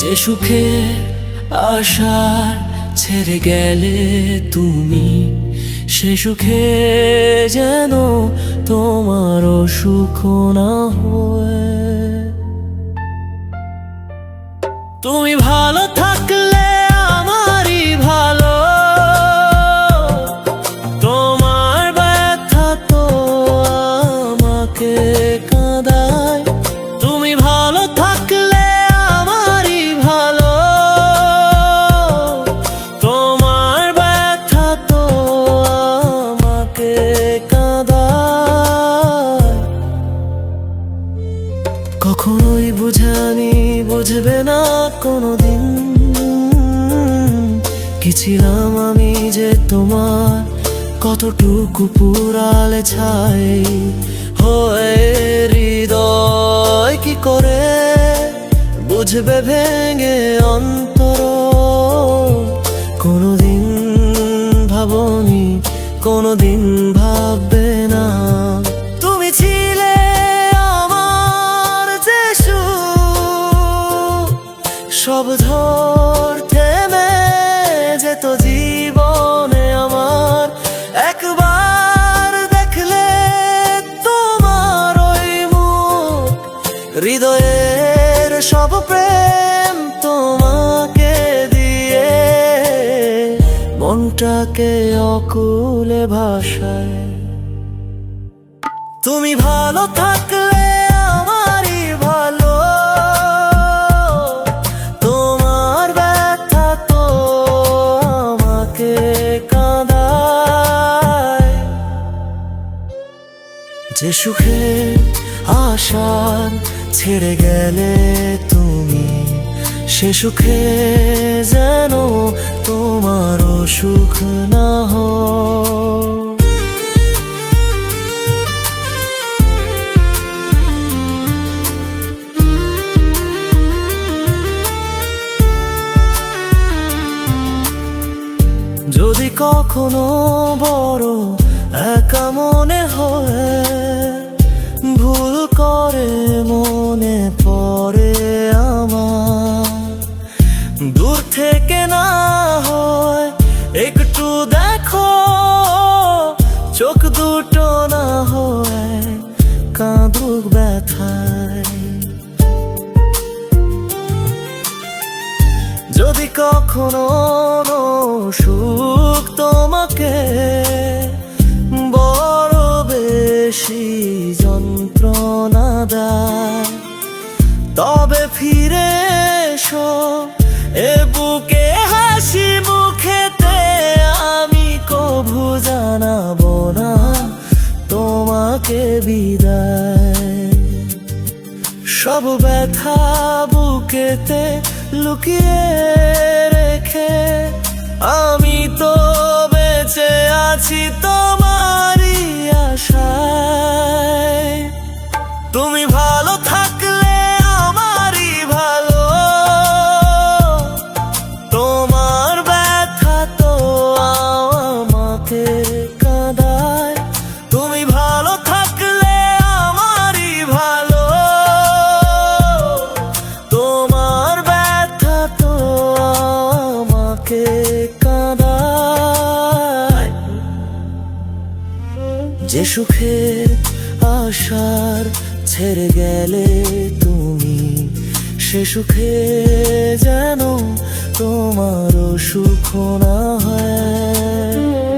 যে সুখে আশার ছেড়ে গেলে তুমি, সে সুখে যেন তোমার সুখ না হয়ে। তুমি ভালো বুঝানি বুঝবে না কোনোদিন। কি ছিলাম আমি যে তোমার কতটুকু পুরালে ছাই। হয়ে হৃদয় কি করে বুঝবে ভেঙে অন্তর। কোনোদিন ভাবনি, কোনোদিন ভাববে না। সব ঝড় থেমে যেত জীবনে আমার। একবার দেখলে তোমার ওই মুখ, হৃদয়ের সব প্রেম তোমাকে দিয়ে। মনটাকে অকুলে ভাষায় তুমি ভালো থাকলে যে সুখে আশার ছেড়ে গেলে তুমি, সে সুখে যেন তোমারও সুখ না হয়। যদি কখনো বড় একা মনে হয় ভুল করে মনে পড়ে আমার। দূর থেকে না হয় একটু দেখো, চোখ দুটো না হয় কাঁদুক ব্যথায়। যদি কখনো সুখ তোমাকে বেশি যন্ত্রণা দেয়। তবে ফিরে এসো, এ বুকে হাসি মুখেতে আমি কভু জানাব না, তোমাকে বিদায়। সব ব্যথা বুকেতে লুকিয়ে রেখে, আমি তো বেঁচে আছি তোমারই তুমি ভালো থাকলে আমারই ভালো। তোমার ব্যথা তো আমাকে কাঁদায়। তুমি ভালো থাকলে আমারই ভালো। তোমার ব্যথা তো আমাকে কাঁদায়। যে সুখের আশার ছেড়ে গেলে তুমি সে সুখে যেন তোমারও সুখ না হয়।